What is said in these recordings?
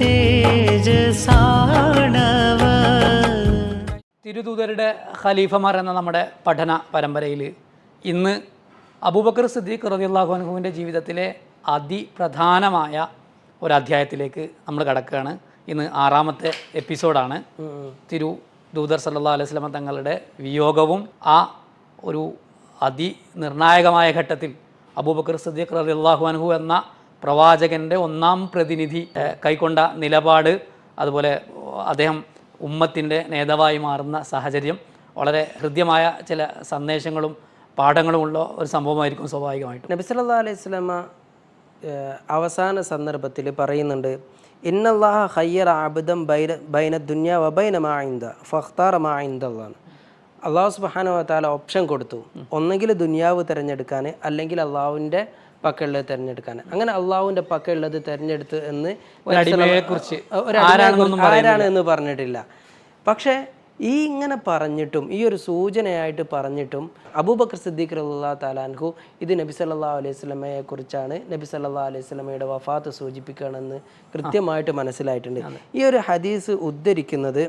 തേജസാണവ. തിരുദൂതരുടെ ഖലീഫമാർ എന്ന നമ്മുടെ പഠന പരമ്പരയിൽ ഇന്ന് അബൂബക്കർ സിദ്ദീഖ് റളിയല്ലാഹുവിന്റെ ജീവിതത്തിലെ അതിപ്രധാനമായ ഒരു അധ്യായത്തിലേക്ക് നമ്മൾ കടക്കുകയാണ്. ഇന്ന് ആറാമത്തെ എപ്പിസോഡാണ്. തിരു ദൂതർ സല്ലാ അലൈഹി സ്വലമ തങ്ങളുടെ വിയോഗവും ആ ഒരു അതിനിർണായകമായ ഘട്ടത്തിൽ അബൂബക്കർ സിദ്ദീഖ് റളിയല്ലാഹു അൻഹു എന്ന പ്രവാചകന്റെ ഒന്നാം പ്രതിനിധി കൈക്കൊണ്ട നിലപാട് അതുപോലെ അദ്ദേഹം ഉമ്മത്തിന്റെ നേതാവായി മാറുന്ന സാഹചര്യം വളരെ ഹൃദ്യമായ ചില സന്ദേശങ്ങളും പാഠങ്ങളുമുള്ള ഒരു സംഭവമായിരിക്കും സ്വാഭാവികമായിട്ട്. നബി സല്ലാ അലൈഹി സ്വലമ അവസാന സന്ദർഭത്തിൽ പറയുന്നുണ്ട് ഇന്നല്ലാഹ ഹയ്യർ ആബിദം ബൈന ബൈന ദുന്യ വബൈന മായിന്ദ ഫഖ്താർ മായിന്ദ അള്ളാഹു സുബ്ഹാനഹു താല ഓപ്ഷൻ കൊടുത്തു. ഒന്നെങ്കിൽ ദുനിയാവ് തിരഞ്ഞെടുക്കാൻ അല്ലെങ്കിൽ അള്ളാഹുവിന്റെ പക്കമുള്ളത് തിരഞ്ഞെടുക്കാൻ അങ്ങനെ അള്ളാഹുവിന്റെ പക്കമുള്ളത് തിരഞ്ഞെടുത്ത് എന്ന് കുറിച്ച് ആരാണ് എന്ന് പറഞ്ഞിട്ടില്ല. പക്ഷേ ഈ ഇങ്ങനെ പറഞ്ഞിട്ടും ഈ ഒരു സൂചനയായിട്ട് പറഞ്ഞിട്ടും അബൂബക്കർ സിദ്ദീഖ് റല്ലാ താലാൻഹു ഇത് നബി സല്ലാ അലൈഹി സ്വലമയെ കുറിച്ചാണ് നബി സല്ലാ അലൈഹി സ്വലമയുടെ വഫാത്ത് സൂചിപ്പിക്കണമെന്ന് കൃത്യമായിട്ട് മനസ്സിലായിട്ടുണ്ട്. ഈ ഒരു ഹദീസ് ഉദ്ധരിക്കുന്നത്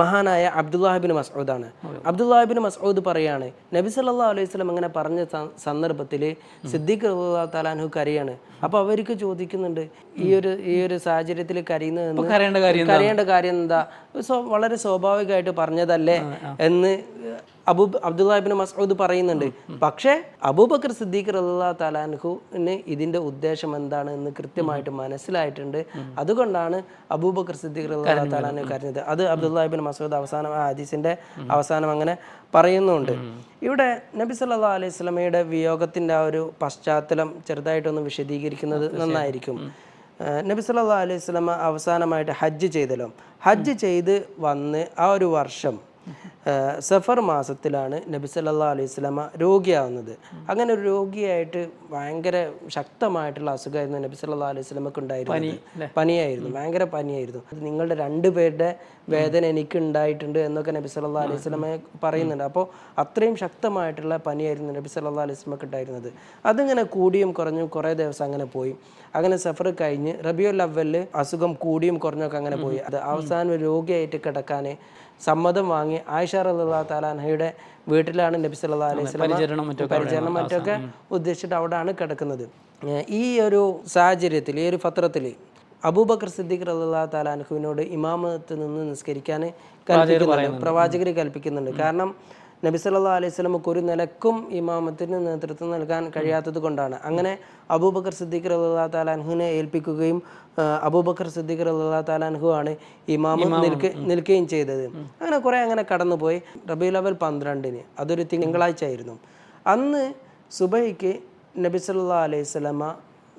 മഹാനായ അബ്ദുല്ലാഹിബിൻ മസ്ഊദാണ്. അബ്ദുല്ലാഹിബിൻ മസ്ഊദ് പറയാണ് നബി സല്ലാ അലൈഹി സ്വലം അങ്ങനെ പറഞ്ഞ സന്ദർഭത്തിൽ സിദ്ദീഖ് തആലാഹു കരയാണ്. അപ്പോൾ അവർക്ക് ചോദിക്കുന്നുണ്ട് ഈ ഒരു ഈ ഒരു സാഹചര്യത്തിൽ കരയുന്നത് കരയേണ്ട കാര്യം എന്താ? വളരെ സ്വാഭാവികമായിട്ട് പറഞ്ഞതല്ലേ എന്ന് അബൂ അബ്ദുല്ലാഹിബിൻ മസ്ഊദ് പറയുന്നുണ്ട്. പക്ഷേ അബൂബക്കർ സിദ്ദീഖ് റല്ലാ തലാൻഹുവിന് ഇതിന്റെ ഉദ്ദേശം എന്താണ് എന്ന് കൃത്യമായിട്ട് മനസ്സിലായിട്ടുണ്ട്. അതുകൊണ്ടാണ് അബൂബക്കർ സിദ്ദീഖ് റല്ലാ തലാൻഹു കരഞ്ഞത്. അത് അബ്ദുല്ലാഹിബിൻ മസൂദ് അവസാനം ആ ഹദീസിന്റെ അവസാനം അങ്ങനെ പറയുന്നുണ്ട്. ഇവിടെ നബി സല്ലാ അലൈഹി സ്വലമയുടെ വിയോഗത്തിന്റെ ആ ഒരു പശ്ചാത്തലം ചെറുതായിട്ടൊന്ന് വിശദീകരിക്കുന്നത് നന്നായിരിക്കും. നബി സല്ലാ അലൈഹി സ്വലമ അവസാനമായിട്ട് ഹജ്ജ് ചെയ്തല്ലോ. ഹജ്ജ് ചെയ്ത് വന്ന് ആ ഒരു വർഷം സഫർ മാസത്തിലാണ് നബി സല്ലാ അലൈഹി സ്വലാമ രോഗിയാവുന്നത്. അങ്ങനെ ഒരു രോഗിയായിട്ട് ഭയങ്കര ശക്തമായിട്ടുള്ള അസുഖമായിരുന്നു നബി സല്ലാ അലൈഹി വസല്ലമക്ക് ഉണ്ടായിരുന്നു പനിയായിരുന്നു ഭയങ്കര പനിയായിരുന്നു. നിങ്ങളുടെ രണ്ടുപേരുടെ വേദന എനിക്ക് ഉണ്ടായിട്ടുണ്ട് എന്നൊക്കെ നബി സല്ലാ അലൈഹി വസല്ലമ പറയുന്നുണ്ട്. അപ്പോൾ അത്രയും ശക്തമായിട്ടുള്ള പനിയായിരുന്നു നബി സല്ലാ അലൈഹി വസല്ലമക്ക് ഉണ്ടായിരുന്നത്. അതിങ്ങനെ കൂടിയും കുറഞ്ഞും കുറേ ദിവസം അങ്ങനെ പോയി. അങ്ങനെ സഫർ കഴിഞ്ഞ് റബിയുൽ അവലിൽ അസുഖം കൂടിയും കുറഞ്ഞൊക്കെ അങ്ങനെ പോയി. അത് അവസാനം രോഗിയായിട്ട് കിടക്കാൻ സമ്മതം വാങ്ങി ആയിഷ റളിയല്ലാഹു താലാൻഹയുടെ വീട്ടിലാണ് നബി സല്ലാ അലൈഹി പരിചരണം മറ്റൊക്കെ പരിചരണം മറ്റൊക്കെ ഉദ്ദേശിച്ചിട്ട് അവിടെയാണ് കിടക്കുന്നത്. ഈ ഒരു സാഹചര്യത്തിൽ ഈ ഒരു പത്രത്തിൽ അബൂബക്കർ സിദ്ദീഖ് റളിയല്ലാഹു താലാൻഹുവിനോട് ഇമാമത്ത് നിന്ന് നിസ്കരിക്കാൻ കൽപ്പിക്കുന്നുണ്ട്. പ്രവാചകർ കൽപ്പിക്കുന്നുണ്ട്. കാരണം നബി സല്ലല്ലാഹു അലൈഹി സ്വലമക്ക് ഒരു നിലക്കും ഇമാമത്തിന് നേതൃത്വം നൽകാൻ കഴിയാത്തത് കൊണ്ടാണ്. അങ്ങനെ അബൂബക്കർ സിദ്ദീഖ് റളിയല്ലാഹു താലാൻഹുവിനെ ഏൽപ്പിക്കുകയും അബൂബക്കർ സിദ്ദീഖ് റളിയല്ലാഹു താലാൻഹു ആണ് ഇമാമ നിൽക്ക നിൽക്കുകയും ചെയ്തത്. അങ്ങനെ കുറേ അങ്ങനെ കടന്നുപോയി. റബി അവൽ പന്ത്രണ്ടിന് അതൊരു തിങ്കളാഴ്ച ആയിരുന്നു അന്ന് സുബൈക്ക് നബി സല്ലല്ലാഹു അലൈഹി സ്വലമ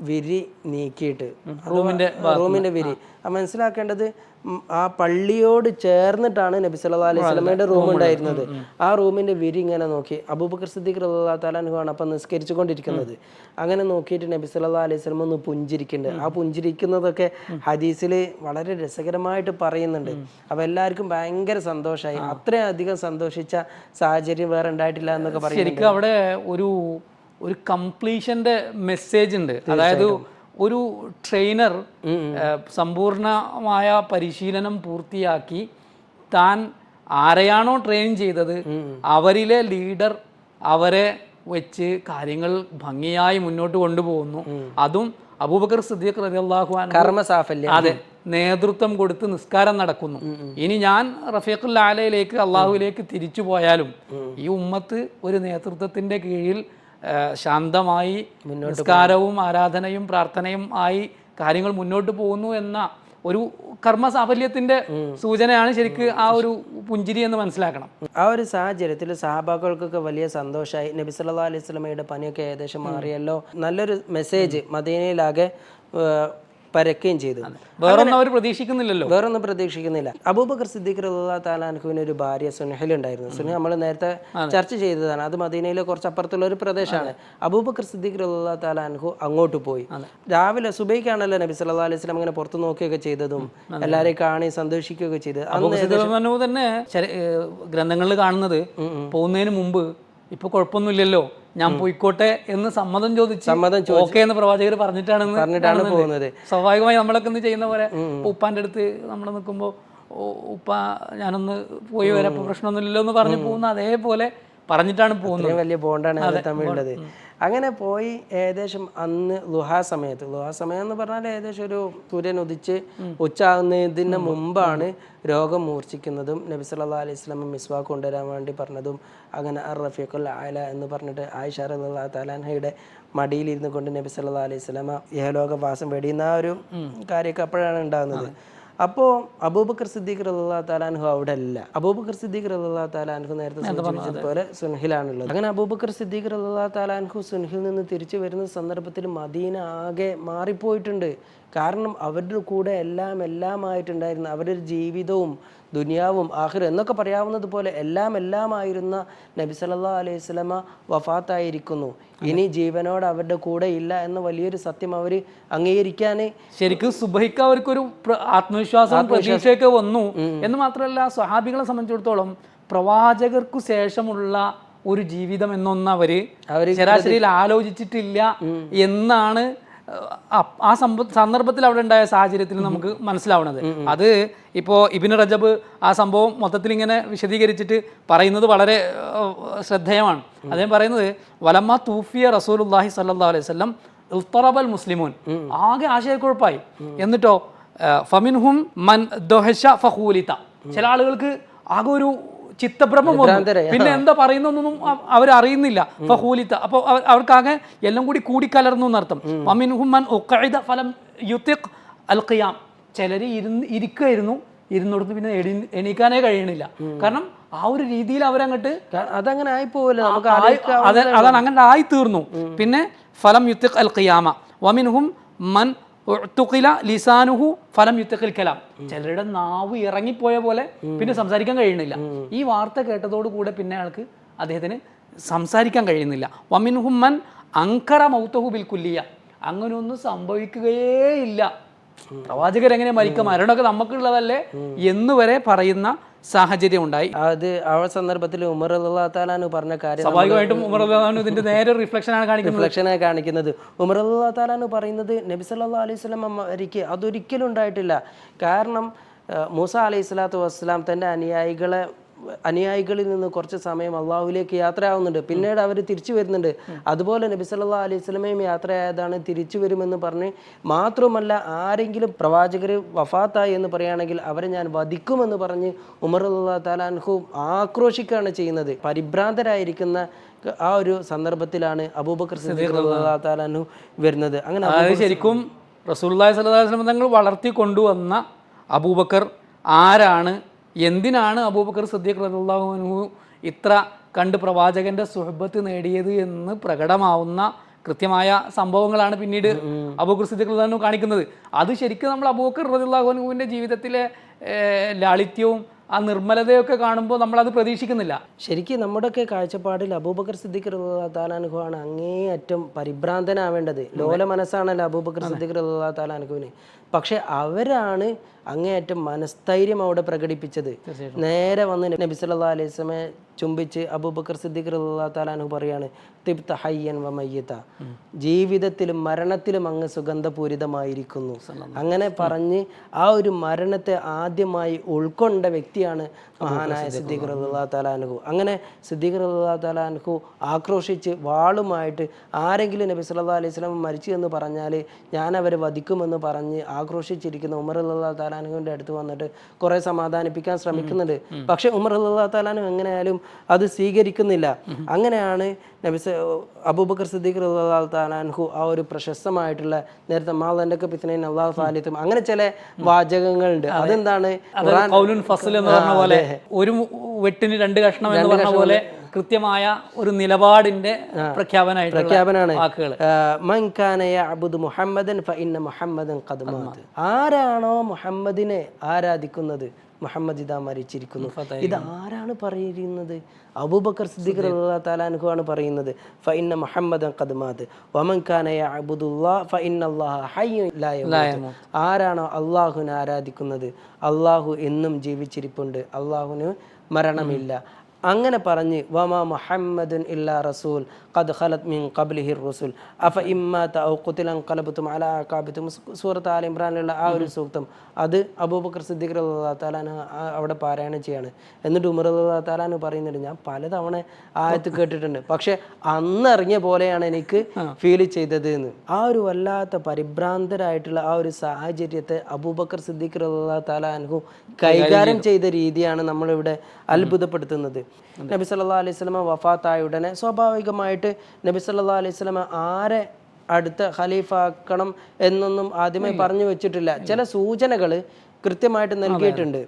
വിരി നീക്കിയിട്ട്. റൂമിന്റെ റൂമിന്റെ വിരി. ആ. മനസ്സിലാക്കേണ്ടത് ആ പള്ളിയോട് ചേർന്നിട്ടാണ് നബി സല്ലല്ലാഹു അലൈഹി സ്വലമയുടെ റൂം ഉണ്ടായിരുന്നത്. ആ റൂമിന്റെ വിരി ഇങ്ങനെ നോക്കി. അബൂബക്കർ സിദ്ദീഖ് തആല അൻഹു ആണ് അപ്പം നിസ്കരിച്ചു കൊണ്ടിരിക്കുന്നത് അങ്ങനെ നോക്കിയിട്ട് നബി സല്ലല്ലാഹു അലൈഹി സ്വലം ഒന്ന് പുഞ്ചിരിക്കുന്നുണ്ട്. ആ പുഞ്ചിരിക്കുന്നതൊക്കെ ഹദീസിൽ വളരെ രസകരമായിട്ട് പറയുന്നുണ്ട്. അപ്പൊ എല്ലാവർക്കും ഭയങ്കര സന്തോഷമായി. അത്രയധികം സന്തോഷിച്ച സാഹചര്യം വേറെ ഉണ്ടായിട്ടില്ല എന്നൊക്കെ പറയുന്നുണ്ട്. ശരിക്കും അവിടെ ഒരു ഒരു കംപ്ലീഷന്റെ മെസ്സേജ് ഉണ്ട് അതായത് ഒരു ട്രെയിനർ സമ്പൂർണമായ പരിശീലനം പൂർത്തിയാക്കി താൻ ആരെയാണോ ട്രെയിൻ ചെയ്തത് അവരിലെ ലീഡർ അവരെ വെച്ച് കാര്യങ്ങൾ ഭംഗിയായി മുന്നോട്ട് കൊണ്ടുപോകുന്നു. അതും അബൂബക്കർ സിദ്ദീഖ് റളിയല്ലാഹു അൻഹു കർമ്മസാഫല്യം അതെ നേതൃത്വം കൊടുത്ത് നിസ്കാരം നടക്കുന്നു. ഇനി ഞാൻ റഫീഖുൽ ആലയിലേക്ക് അള്ളാഹുവിലേക്ക് തിരിച്ചു പോയാലും ഈ ഉമ്മത്ത് ഒരു നേതൃത്വത്തിന്റെ കീഴിൽ ശാന്തമായി നിസ്കാരവും ആരാധനയും പ്രാർത്ഥനയും ആയി കാര്യങ്ങൾ മുന്നോട്ട് പോകുന്നു എന്ന ഒരു കർമ്മ സാഫല്യത്തിന്റെ സൂചനയാണ് ശരിക്ക് ആ ഒരു പുഞ്ചിരി എന്ന് മനസ്സിലാക്കണം. ആ ഒരു സാഹചര്യത്തിൽ സഹാബാക്കൾക്കൊക്കെ വലിയ സന്തോഷമായി. നബി സല്ലാ അലൈഹി സ്വലമയുടെ പനിയൊക്കെ ഏകദേശം മാറിയല്ലോ. നല്ലൊരു മെസ്സേജ് മദീനയിലാകെ പരക്കുകയും ചെയ്തു. വേറൊന്നും അവർ പ്രതീക്ഷിക്കുന്നില്ലല്ലോ. വേറൊന്നും പ്രതീക്ഷിക്കുന്നില്ല. അബൂബക്കർ സിദ്ദീഖ് റളിയല്ലാഹു തആല അൻഹുവിന് ഒരു ഭാര്യ സുനഹൽ ഉണ്ടായിരുന്നു സുനഹ നമ്മൾ നേരത്തെ ചർച്ച ചെയ്തതാണ്. അത് മദീനയിലെ കുറച്ച് അപ്പുറത്തുള്ള ഒരു പ്രദേശമാണ്. അബൂബക്കർ സിദ്ദീഖ് റളിയല്ലാഹു തആല അൻഹു അങ്ങോട്ട് പോയി. രാവിലെ സുബൈക്കാണല്ലോ നബി സല്ലല്ലാഹു അലൈഹി സ്വലം അങ്ങനെ പുറത്തു നോക്കുകയൊക്കെ ചെയ്തതും എല്ലാവരെയും കാണി സന്തോഷിക്കുകയൊക്കെ ചെയ്തത് അന്ന് അബൂബക്കർ തന്നെ ഗ്രന്ഥങ്ങളിൽ കാണുന്നത് പോകുന്നതിന് മുമ്പ് ഇപ്പൊ കുഴപ്പമൊന്നുമില്ലല്ലോ. ഞാൻ പോയിക്കോട്ടെ എന്ന് സമ്മതം ചോദിച്ചു സമ്മതം ഓക്കെ എന്ന് പ്രവാചകർ പറഞ്ഞിട്ടാണ് പറഞ്ഞിട്ടാണ് പോകുന്നത്. സ്വാഭാവികമായി നമ്മളൊക്കെ ഒന്ന് ചെയ്യുന്ന പോലെ ഉപ്പാന്റെ അടുത്ത് നമ്മൾ നിൽക്കുമ്പോൾ ഉപ്പ ഞാനൊന്ന് പോയി വരാം പ്രശ്നമൊന്നുമില്ലല്ലോ എന്ന് പറഞ്ഞു പോകുന്ന അതേപോലെ പറഞ്ഞിട്ടാണ് പോകുന്നത്. വലിയ ബോണ്ടാണ് തമിഴുള്ളത് അങ്ങനെ പോയി ഏകദേശം അന്ന് ലുഹാ സമയത്ത്. ലുഹാ സമയം എന്ന് പറഞ്ഞാൽ ഏകദേശം ഒരു സൂര്യൻ ഉദിച്ച് ഉച്ചാകുന്നതിന് മുമ്പാണ് രോഗം മൂർച്ഛിക്കുന്നതും നബി സല്ലാ അലൈഹി സ്വലം മിസ്വാക്ക് കൊണ്ടുവരാൻ വേണ്ടി പറഞ്ഞതും അങ്ങനെ അർ റഫീഖുൽ ആല എന്ന് പറഞ്ഞിട്ട് ആയിഷ റല്ലാ താലാൻഹയുടെ മടിയിലിരുന്നു കൊണ്ട് നബി സല്ലാ അലൈഹി സ്വലമ ഇഹലോകവാസം വെടിയുന്ന ആ ഒരു കാര്യമൊക്കെ അപ്പോഴാണ് ഉണ്ടാകുന്നത്. അപ്പോൾ അബൂബക്കർ സിദ്ദീഖ് റല്ലാ താലാൻഹു അവിടെ അല്ല അബൂബക്കർ സിദ്ദീഖ് റല്ലാ താലാൻഹു നേരത്തെ സൂചിപ്പിച്ചതുപോലെ സുൻഹിലാണുള്ളത് അങ്ങനെ അബൂബക്കർ സിദ്ദീഖ് റല്ലാ താലാൻഹു സുൻഹിൽ നിന്ന് തിരിച്ചു വരുന്ന സന്ദർഭത്തിൽ മദീന ആകെ മാറിപ്പോയിട്ടുണ്ട്. കാരണം അവരുടെ കൂടെ എല്ലാം എല്ലാമായിട്ടുണ്ടായിരുന്ന അവരുടെ ജീവിതവും ദുനിയാവും ആഹിർ എന്നൊക്കെ പറയാവുന്നത് പോലെ എല്ലാം എല്ലാമായിരുന്ന നബി സല്ലാ അലൈഹി സ്വലമ വഫാത്തായിരിക്കുന്നു. ഇനി ജീവനോട് അവരുടെ കൂടെ ഇല്ല എന്ന വലിയൊരു സത്യം അവർ അംഗീകരിക്കാൻ ശരിക്കും സുബഹിക്ക് അവർക്കൊരു ആത്മവിശ്വാസം. പ്രതീക്ഷയൊക്കെ വന്നു. എന്ന് മാത്രമല്ല സ്വഹാബികളെ സംബന്ധിച്ചിടത്തോളം പ്രവാചകർക്കു ശേഷമുള്ള ഒരു ജീവിതം എന്നൊന്നും അവർ ശരാശരിയിൽ ആലോചിച്ചിട്ടില്ല എന്നാണ് ആ സംഭ സന്ദർഭത്തിൽ അവിടെ ഉണ്ടായ സാഹചര്യത്തിൽ നമുക്ക് മനസ്സിലാവുന്നത്. അത് ഇപ്പോൾ ഇബിന് റജബ് ആ സംഭവം മൊത്തത്തിൽ ഇങ്ങനെ വിശദീകരിച്ചിട്ട് പറയുന്നത് വളരെ ശ്രദ്ധേയമാണ്. അദ്ദേഹം പറയുന്നത് വലമ്മ തൂഫിയ റസൂലുല്ലാഹി സല്ലാ അലൈഹി സ്വല്ലം ഉത്തറബൽ മുസ്ലിമൂൻ. ആകെ ആശയക്കുഴപ്പായി. എന്നിട്ടോ ഫമിൻഹും മൻ ദൊഹശ ഫഹൂലിത. ചില ആളുകൾക്ക് ആകെ ഒരു ചിത്തഭ്രമം വന്നു. പിന്നെ എന്താ പറയുന്നൊന്നും അവർ അറിയുന്നില്ല ഫഹൂലിത്ത. അപ്പോൾ അവർക്കാകെ എല്ലാം കൂടി കൂടിക്കലർന്നു എന്നർത്ഥം. ഫമിൻഹും മൻ ഉഖഇദ ഫലം യുത്തിഖ് അൽ ഖിയാം. ചിലർ ഇരുന്ന് ഇരിക്കുമായിരുന്നു ഇരുന്നിടത്ത് പിന്നെ എണീക്കാനേ കഴിയണില്ല. കാരണം ആ ഒരു രീതിയിൽ അവരങ്ങോട്ട് അതങ്ങനെ ആയി- അത് അതാണ് അങ്ങനെ ആയി തീർന്നു പിന്നെ ഫലം യുത്തിഖ് അൽ ഖിയാമ. വമിൻഹും മൻ ഉഅ്തുഖില ലിസാനുഹു ഫലം യുത്തഖിൽ കലാം. ചിലരുടെ നാവ് ഇറങ്ങിപ്പോയ പോലെ പിന്നെ സംസാരിക്കാൻ കഴിയുന്നില്ല. ഈ വാർത്ത കേട്ടതോട് കൂടെ പിന്നെ ആൾക്ക് അദ്ദേഹത്തിന് സംസാരിക്കാൻ കഴിയുന്നില്ല. വമിൻഹുമ്മൻ അങ്കറ മൗത്തഹു ബിൽക്കുല്ലിയ അങ്ങനെയൊന്നും സംഭവിക്കുകയേ ഇല്ല. പ്രവാചകരെങ്ങനെ മരിക്കുക മരണമൊക്കെ നമുക്കുള്ളതല്ലേ എന്നുവരെ പറയുന്ന സാഹചര്യം ഉണ്ടായി. അത് ആ സന്ദർഭത്തിൽ ഉമർ അള്ളാഹ് പറഞ്ഞ കാര്യം സ്വാഭാവികമായിട്ടും ഉമർ ഇതിന്റെ നേരെ റിഫ്ലക്ഷൻ ആണ് കാണിക്കുന്നത്. റിഫ്ലക്ഷനായി കാണിക്കുന്നത്. ഉമർ അള്ളാഹ് പറയുന്നത് നബി സല്ലാ അലൈഹി സ്വലം അമ്മയ്ക്ക് അതൊരിക്കലും ഉണ്ടായിട്ടില്ല. കാരണം മൂസ അലൈഹി സ്വലാത്തു വസ്സലാം തന്റെ അനുയായികളെ അനുയായികളിൽ നിന്ന് കുറച്ച് സമയം അള്ളാഹുലേക്ക് യാത്രയാവുന്നുണ്ട്. പിന്നീട് അവർ തിരിച്ചു വരുന്നുണ്ട്. അതുപോലെ നബി സല്ലാ അലൈഹി സ്വലമയും യാത്രയായതാണ് തിരിച്ചു വരുമെന്ന് പറഞ്ഞ് മാത്രമല്ല ആരെങ്കിലും പ്രവാചകർ വഫാത്തായി എന്ന് പറയുകയാണെങ്കിൽ അവരെ ഞാൻ വധിക്കുമെന്ന് പറഞ്ഞ് ഉമർ അള്ളാഹ് താലാൻഹു ആക്രോശിക്കുകയാണ് ചെയ്യുന്നത്. പരിഭ്രാന്തരായിരിക്കുന്ന ആ ഒരു സന്ദർഭത്തിലാണ് അബൂബക്കർ സിദ്ദീഖ് അൻഹു വരുന്നത്. അങ്ങനെ ശരിക്കും റസൂൽ സ്വല്ലല്ലാഹു അലൈഹി വസല്ലം തങ്ങൾ വളർത്തി കൊണ്ടുവന്ന അബൂബക്കർ ആരാണ്? എന്തിനാണ് അബൂബക്കർ സദ്യഖ് അൻഹു ഇത്ര കണ്ട് പ്രവാചകന്റെ സുഹബത്ത് നേടിയത് എന്ന് പ്രകടമാവുന്ന കൃത്യമായ സംഭവങ്ങളാണ് പിന്നീട് അബൂബക്കർ സിദ്ദീഖ് റളിയല്ലാഹു കാണിക്കുന്നത്. അത് ശരിക്കും നമ്മൾ അബൂബക്കർ റളിയല്ലാഹു അൻഹുവിന്റെ ജീവിതത്തിലെ ലാളിത്യവും ആ നിർമ്മലതയൊക്കെ കാണുമ്പോൾ നമ്മളത് പ്രതീക്ഷിക്കുന്നില്ല. ശരിക്കും നമ്മുടെയൊക്കെ കാഴ്ചപ്പാടിൽ അബൂബക്കർ സിദ്ദീഖ് അൻഹു അങ്ങേയറ്റം പരിഭ്രാന്തനാവേണ്ടത്. ലോല മനസ്സാണല്ലോ അബൂബക്കർ സിദ്ദീഖ് അൻഹുവിന് പക്ഷെ അവരാണ് അങ്ങേയറ്റം മനസ്ഥൈര്യം അവിടെ പ്രകടിപ്പിച്ചത്. നേരെ വന്ന് നബി സല്ലല്ലാഹു അലൈഹി വസല്ലമയെ ചുംബിച്ച് അബൂബക്കർ സിദ്ദീഖ് തആല അൻഹു പറയാണ് തിബ്ത ഹയ്യൻ വ മയ്യിത. ജീവിതത്തിലും മരണത്തിലും അങ്ങ് സുഗന്ധപൂരിതമായിരിക്കുന്നു. അങ്ങനെ പറഞ്ഞ് ആ ഒരു മരണത്തെ ആദ്യമായി ഉൾക്കൊണ്ട വ്യക്തിയാണ് മഹാനായ സിദ്ദീഖ് റളിയല്ലാഹു തആല അൻഹു. അങ്ങനെ സിദ്ദീഖ് റളിയല്ലാഹു തആല അൻഹു ആക്രോശിച്ച് വാളുമായിട്ട് ആരെങ്കിലും നബി സല്ലല്ലാഹു അലൈഹി വസല്ലം മരിച്ചു എന്ന് പറഞ്ഞാൽ ഞാൻ അവരെ വധിക്കുമെന്ന് പറഞ്ഞ് ആക്രോശിച്ചിരിക്കുന്ന ഉമർ അല്ലാ താലാനുഹുവിന്റെ അടുത്ത് വന്നിട്ട് കുറേ സമാധാനിപ്പിക്കാൻ ശ്രമിക്കുന്നുണ്ട്. പക്ഷേ ഉമർ അല്ലാ താലാനു എങ്ങനെയായാലും അത് സ്വീകരിക്കുന്നില്ല. അങ്ങനെയാണ് നബി അബൂബക്കർ സിദ്ദീഖ് റളിയല്ലാഹു താലാൻഹു ആ ഒരു പ്രശസ്തമായിട്ടുള്ള നേരത്തെ മാലന്റെ ഒക്കെ പിത്തനൈൻ അള്ളാഹു സാലിത്തും അങ്ങനെ ചില വാചകങ്ങളുണ്ട്. അതെന്താണ്? ഫസൽ എന്ന് പറഞ്ഞ പോലെ ഒരു വെട്ടിന് രണ്ട് കഷ്ണം എന്ന് പറഞ്ഞ പോലെ കൃത്യമായ ഒരു നിലപാടിന്റെ പ്രഖ്യാപനമായിട്ട് പ്രഖ്യാപനാണ് മുഹമ്മദൻ ആരാണോ മുഹമ്മദിനെ ആരാധിക്കുന്നത്? മുഹമ്മദ് ഇതാ മരിച്ചിരിക്കുന്നു. ഇത് ആരാണ് പറയുന്നത് അബൂബക്കർ സിദ്ദീഖ് ആണ് പറയുന്നത്. ഫഇന്ന മുഹമ്മദ് കദ്മാദ് വമൻ ആരാണോ അള്ളാഹുവിനെ ആരാധിക്കുന്നത്? അള്ളാഹു എന്നും ജീവിച്ചിരിപ്പുണ്ട്. അള്ളാഹുവിന് മരണമില്ല. അങ്ങനെ പറഞ്ഞ് വമാ മുഹമ്മദുൻ ഇല്ലാ റസൂൽ ഖദ് ഖലത് മിൻ ഖബ്ലിഹി റസൂൽ. അഫ ഇമ്മാത്ത ഔ ഖുതിലൻ ഖലബതും അലാ അഖാബിതും സൂറത്ത് ആൽ ഇമ്രാനിലുള്ള ആ ഒരു സൂക്തം. അത് അബൂബക്കർ സിദ്ദീഖ് റളിയല്ലാഹു തആല അവിടെ പാരായണം ചെയ്യാണ്. എന്നിട്ട് ഉമർ റളിയല്ലാഹു തആല എന്ന് പറയുന്നുണ്ട് ഞാൻ പലതവണ ആയത്ത് കേട്ടിട്ടുണ്ട്. പക്ഷെ അന്ന് അറിഞ്ഞ പോലെയാണ് എനിക്ക് ഫീൽ ചെയ്തത് എന്ന്. ആ ഒരു വല്ലാത്ത പരിഭ്രാന്തരായിട്ടുള്ള ആ ഒരു സാഹചര്യത്തെ അബൂബക്കർ സിദ്ദീഖ് റളിയല്ലാഹു തആല അൻഹു കൈകാര്യം ചെയ്ത രീതിയാണ് നമ്മളിവിടെ അത്ഭുതപ്പെടുത്തുന്നത്. നബി സല്ലാ അലൈഹി സ്വലമ വഫാത്തായ ഉടനെ സ്വാഭാവികമായിട്ട് നബി സല്ലാ അലൈഹി സ്വലമ ആരെ അടുത്ത ഖലീഫാക്കണം എന്നൊന്നും ആദ്യമേ പറഞ്ഞു വെച്ചിട്ടില്ല. ചില സൂചനകൾ കൃത്യമായിട്ട് നൽകിയിട്ടുണ്ട്.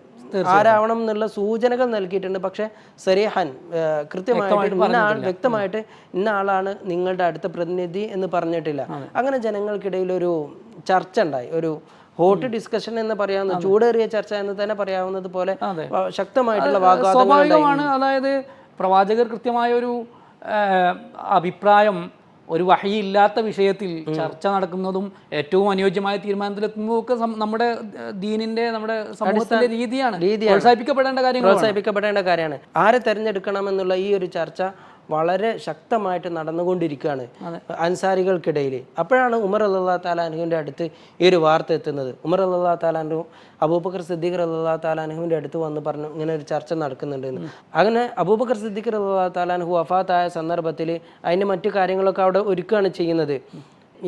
ആരാവണം എന്നുള്ള സൂചനകൾ നൽകിയിട്ടുണ്ട്. പക്ഷെ സരിഹൻ കൃത്യമായിട്ട് ഇന്ന ആൾ വ്യക്തമായിട്ട് ഇന്ന ആളാണ് നിങ്ങളുടെ അടുത്ത പ്രതിനിധി എന്ന് പറഞ്ഞിട്ടില്ല. അങ്ങനെ ജനങ്ങൾക്കിടയിൽ ഒരു ചർച്ച ഉണ്ടായി. ഒരു ഹോട്ട് ഡിസ്കഷൻ എന്ന് പറയാവുന്ന ചൂടേറിയ ചർച്ച എന്ന് തന്നെ പറയാവുന്നത് പോലെ ശക്തമായിട്ടുള്ള സ്വാഭാവികമാണ്. അതായത് പ്രവാചകർ കൃത്യമായ ഒരു അഭിപ്രായം ഒരു വഴിയില്ലാത്ത വിഷയത്തിൽ ചർച്ച നടക്കുന്നതും ഏറ്റവും അനുയോജ്യമായ തീരുമാനത്തിലെത്തുന്നതും ഒക്കെ നമ്മുടെ ദീനിന്റെ നമ്മുടെ സമൂഹത്തിന്റെ രീതിയാണ്. പ്രോത്സാഹിപ്പിക്കപ്പെടേണ്ട കാര്യങ്ങൾ പ്രോത്സാഹിപ്പിക്കപ്പെടേണ്ട കാര്യമാണ്. ആരെ തെരഞ്ഞെടുക്കണം എന്നുള്ള ഈ ഒരു ചർച്ച വളരെ ശക്തമായിട്ട് നടന്നുകൊണ്ടിരിക്കുകയാണ് അൻസാരികൾക്കിടയിൽ. അപ്പോഴാണ് ഉമർ അല്ലാ താലാനുവിന്റെ അടുത്ത് ഈ ഒരു വാർത്ത എത്തുന്നത്. ഉമർ അല്ലാ താലാനു അബൂബക്കർ സിദ്ദീഖർ അല്ലാ താലാനുവിന്റെ അടുത്ത് വന്ന് പറഞ്ഞു ഇങ്ങനെ ഒരു ചർച്ച നടക്കുന്നുണ്ട് എന്ന്. അങ്ങനെ അബൂബക്കർ സിദ്ദീഖർ അല്ലാ താലാൻഹു വഫാത്തായ സന്ദർഭത്തിൽ അതിന്റെ മറ്റു കാര്യങ്ങളൊക്കെ അവിടെ ഒരുക്കുകയാണ് ചെയ്യുന്നത്.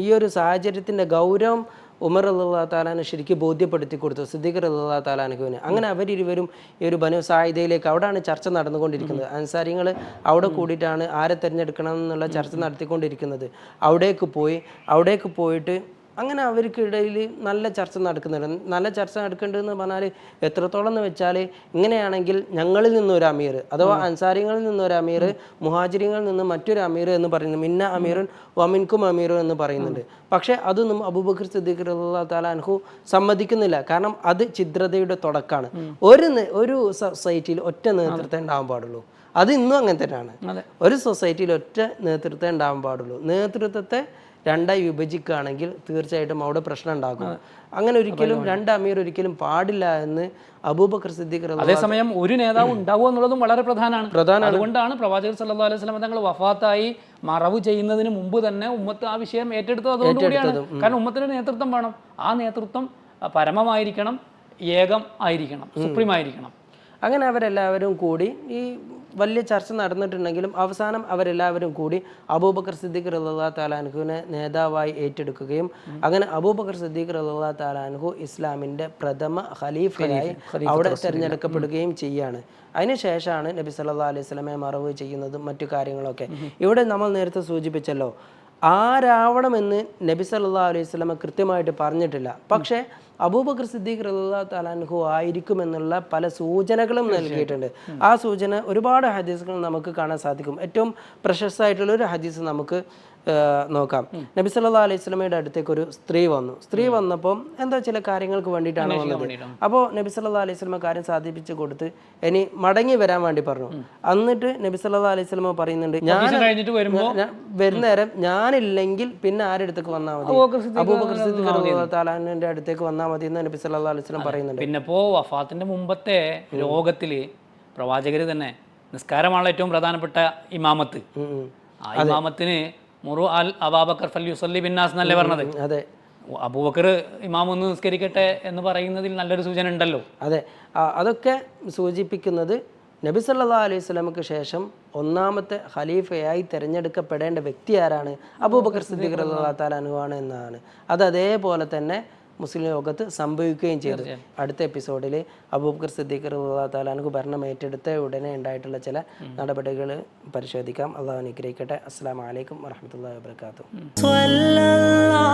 ഈ ഒരു സാഹചര്യത്തിന്റെ ഗൗരവം ഉമർ അല്ലാ താലാനെ ശരിക്കും ബോധ്യപ്പെടുത്തി കൊടുത്തു സിദ്ദീഖർ അല്ലാ താലാനക്കുവിന് അങ്ങനെ അവരിരുവരും ഈ ഒരു ബനു സായുധയിലേക്ക് അവിടെയാണ് ചർച്ച നടന്നുകൊണ്ടിരിക്കുന്നത്. അൻസാരിങ്ങൾ അവിടെ കൂടിയിട്ടാണ് ആരെ തിരഞ്ഞെടുക്കണം എന്നുള്ള ചർച്ച നടത്തിക്കൊണ്ടിരിക്കുന്നത്. അവിടേക്ക് പോയി അവിടേക്ക് പോയിട്ട് അങ്ങനെ അവർക്കിടയിൽ നല്ല ചർച്ച നടക്കുന്നുണ്ട്. നല്ല ചർച്ച നടക്കേണ്ടതെന്ന് പറഞ്ഞാൽ എത്രത്തോളം എന്ന് വെച്ചാൽ ഇങ്ങനെയാണെങ്കിൽ ഞങ്ങളിൽ നിന്നൊരു അമീർ അഥവാ അൻസാരിങ്ങളിൽ നിന്നൊരു അമീർ മുഹാജിരിങ്ങളിൽ നിന്ന് മറ്റൊരു അമീർ എന്ന് പറയുന്നു. മിന്ന അമീറുൻ വമിൻകും അമീറും എന്ന് പറയുന്നുണ്ട്. പക്ഷേ അതൊന്നും അബൂബക്കർ സിദ്ദീഖ് റളിയല്ലാഹു തആല അൻഹു സമ്മതിക്കുന്നില്ല. കാരണം അത് ചിദ്രതയുടെ തുടക്കമാണ് ഒരു ഒരു സൊസൈറ്റിയിൽ ഒറ്റ നേതൃത്വം ഉണ്ടാവാൻ പാടുള്ളൂ. അത് ഇന്നും അങ്ങനെ തന്നെയാണ്. ഒരു സൊസൈറ്റിയിൽ ഒറ്റ നേതൃത്വം ഉണ്ടാവാൻ പാടുള്ളൂ. നേതൃത്വത്തെ രണ്ടായി വിഭജിക്കുകയാണെങ്കിൽ തീർച്ചയായിട്ടും അവിടെ പ്രശ്നം ഉണ്ടാക്കും അങ്ങനെ ഒരിക്കലും രണ്ട് അമീർ ഒരിക്കലും പാടില്ല എന്ന് അബൂബക്കർ സിദ്ദീഖ് അതേസമയം ഒരു നേതാവ് ഉണ്ടാവുക എന്നുള്ളതും വളരെ പ്രധാനമാണ്. പ്രധാന അതുകൊണ്ടാണ് പ്രവാചകർ സല്ലല്ലാഹു അലൈഹി സ്വലം തങ്ങൾ വഫാത്തായി മറവ് ചെയ്യുന്നതിന് മുമ്പ് തന്നെ ഉമ്മത്ത് ആ വിഷയം ഏറ്റെടുത്തത് അതുകൊണ്ടുകൂടിയാണ് കാരണം ഉമ്മത്തിന് നേതൃത്വം വേണം. ആ നേതൃത്വം പരമമായിരിക്കണം ഏകം ആയിരിക്കണം സുപ്രീം ആയിരിക്കണം അങ്ങനെ അവരെല്ലാവരും കൂടി ഈ വലിയ ചർച്ച നടന്നിട്ടുണ്ടെങ്കിലും അവസാനം അവരെല്ലാവരും കൂടി അബൂബക്കർ സിദ്ദീഖ് റല്ലാ താലാൻഹുവിനെ നേതാവായി ഏറ്റെടുക്കുകയും അങ്ങനെ അബൂബക്കർ സിദ്ദീഖ് റല്ലാ താലാൻഹു ഇസ്ലാമിന്റെ പ്രഥമ ഖലീഫയായി അവിടെ തിരഞ്ഞെടുക്കപ്പെടുകയും ചെയ്യാണ്. അതിനുശേഷമാണ് നബി സല്ലാ അലൈഹി സ്വലമെ മറവ് ചെയ്യുന്നതും മറ്റു കാര്യങ്ങളൊക്കെ. ഇവിടെ നമ്മൾ നേരത്തെ സൂചിപ്പിച്ചല്ലോ ആരാവണമെന്ന് നബി സല്ലാ അലൈഹി സ്വലമ കൃത്യമായിട്ട് പറഞ്ഞിട്ടില്ല. പക്ഷേ അബൂബക്കർ സിദ്ദീഖ് റളിയല്ലാഹു ആയിരിക്കും ആയിരിക്കുമെന്നുള്ള പല സൂചനകളും നൽകിയിട്ടുണ്ട്. ആ സൂചന ഒരുപാട് ഹദീസുകൾ നമുക്ക് കാണാൻ സാധിക്കും. ഏറ്റവും പ്രശസ്തമായിട്ടുള്ള ഒരു ഹദീസ് നമുക്ക് നോക്കാം. നബി സല്ലാ അലൈഹി സ്വലമയുടെ അടുത്തേക്ക് ഒരു സ്ത്രീ വന്നു. സ്ത്രീ വന്നപ്പോൾ എന്താ ചില കാര്യങ്ങൾക്ക് വേണ്ടിയിട്ടാണ് വന്നത്? അപ്പോൾ നബി സല്ലാ അലൈഹി സ്വലമ കാര്യം സാധിപ്പിച്ച് കൊടുത്ത് ഇനി മടങ്ങി വരാൻ വേണ്ടി പറഞ്ഞു. എന്നിട്ട് നബി സല്ലാ അലൈഹി സ്വലമ പറയുന്നുണ്ട് ഞാൻ വരുന്ന നേരം ഞാനില്ലെങ്കിൽ പിന്നെ ആരുടെ അടുത്തേക്ക് വന്നാൽ മതി. തആലാന്റെ അടുത്തേക്ക് വന്നാൽ മതി എന്ന് നബി സല്ലാ അലൈഹി സ്വലം പറയുന്നുണ്ട്. പിന്നെ വഫാത്തിന്റെ മുമ്പത്തെ രോഗത്തിൽ പ്രവാചകർ തന്നെ നിസ്കാരമാണ് ഏറ്റവും പ്രധാനപ്പെട്ട ഇമാമത്ത്. ആ ഇമാമത്തിന് മുറു അൽ അബാബക്കർ ഫൽ യുസല്ലി ബിന്നാസ് എന്നല്ലേ പറഞ്ഞത്? അതെ. അബൂബക്കർ ഇമാം ഒന്ന് നിസ്കരിക്കട്ടെ എന്ന് പറയുന്നതിൽ നല്ലൊരു സൂചന ഉണ്ടല്ലോ. അതെ. അതൊക്കെ സൂചിപ്പിക്കുന്നത് നബി സല്ലാ അലൈഹി സ്വലമക്ക് ശേഷം ഒന്നാമത്തെ ഖലീഫയായി തിരഞ്ഞെടുക്കപ്പെടേണ്ട വ്യക്തി ആരാണ്? അബൂബക്കർ സിദ്ദീഖ് റളിയല്ലാഹു താലാനുവാണ് എന്നാണ്. അത് അതേപോലെ തന്നെ മുസ്ലിം ലോകത്ത് സംഭവിക്കുകയും ചെയ്തു. അടുത്ത എപ്പിസോഡിൽ അബൂബക്കർ സിദ്ദീഖ് റളിയല്ലാഹു താലാനു ഭരണം ഏറ്റെടുത്ത ഉടനെ ഉണ്ടായിട്ടുള്ള ചില നടപടികൾ പരിശോധിക്കാം. അള്ളാഹു അനുഗ്രഹിക്കട്ടെ. അസ്സാം വലൈക്കും വാബർക്കാത്തു സ്വല്ലല്ലാഹു